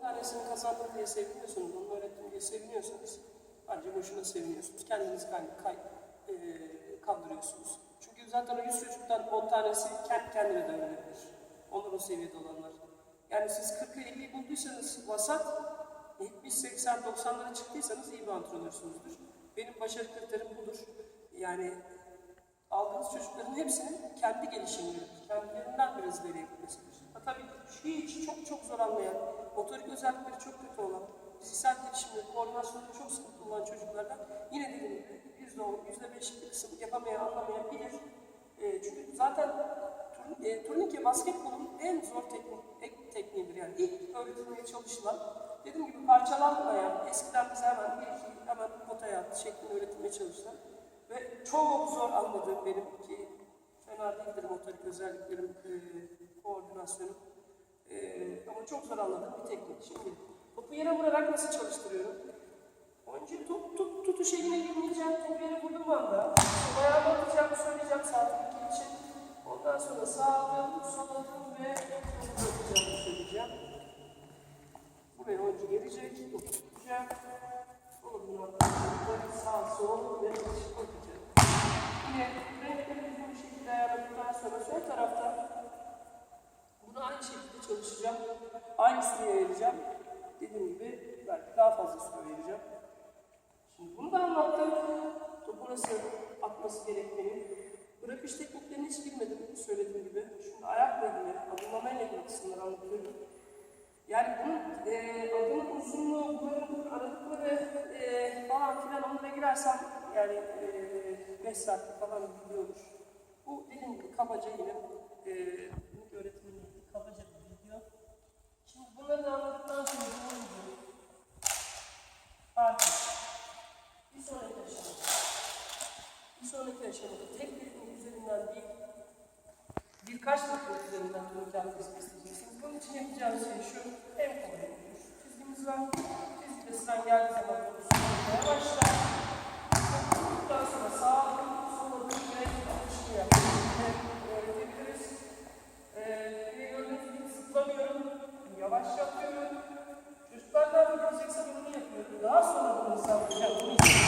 tanesini kazandım diye seviniyorsunuz, onu öğrettim diye seviniyorsanız bence boşuna seviniyorsunuz. Kendinizi kay, kay, e, kandırıyorsunuz. Çünkü zaten o 100 çocuktan 10 tanesi kendi kendine de öğrenebilir. Onlar o seviyede olanlar. Yani siz 40'ı 50'yi bulduysanız vasat, 70, 80, 90'lara çıktıysanız iyi bir antrenörsünüzdür. Benim başarı kriterim budur. Yani aldığınız çocukların hepsinin kendi gelişimini, kendilerinden biraz ileriye gitmesidir. Ha, tabii hiç çok çok zor anlayan, motorik özellikleri çok kötü olan, fiziksel gelişimleri, koordinasyonu çok sıkıntı olan çocuklardan yine dediğim gibi yüzde on, yüzde beşlik bir kısım yapamayan, anlamayan bilir. E, çünkü zaten e, turnike basketbolun en zor teknik, ek tekniğidir. Yani ilk öğretilmeye çalışılan, dediğim gibi parçalanmayan, eskiden biz hemen bir iki hemen potaya şeklinde öğretilmeye çalışılan ve çok zor anladığım benim ki fena değildir motorik özelliklerim, e, koordinasyonum. E, ama çok zor anladığım bir teknik. Şimdi topu yere vurarak nasıl çalıştırıyorum? Önce top, top tutuş eline girmeyeceğim, topu yere vurduğum anda ayağımı atacağımı söyleyeceğim tepki için. Ondan sonra sağ adım, sol adım ve topu bırakacağımı söyleyeceğim. Buraya önce gelecek, topu tutacağım. Sol adım atacağım, sağ sol ve. Renkleri düzgün bir şekilde ayarladıktan sonra sol tarafta bunu aynı şekilde çalışacağım. Aynı süreye vereceğim. Dediğim gibi belki daha fazla süre vereceğim. Şimdi bunu da anlattım. Topu nasıl atması gerektiğini. Bırakış tekniklerine hiç girmedim söylediğim gibi. Şimdi ayakla ilgili, adımlamayla ilgili kısımları anlatıyorum. Yani bunun e, adımın uzunluğu, bunların aralıkları e, falan filan onlara girersem yani 5 saatlik falan bir video olur. Bu dediğim gibi kabaca yine e, bu ilgili kabaca bir video. Şimdi bunları anladıktan sonra olacak? Artık bir sonraki aşamada, bir sonraki aşamada tek bir teknik üzerinden değil, birkaç teknik üzerinden bunu yapmak isteyeceksiniz. Bunun için yapacağınız şey şu, en kolay olur. Çizgimiz var, çizgide sıran geldiği zaman sürmeye başlar.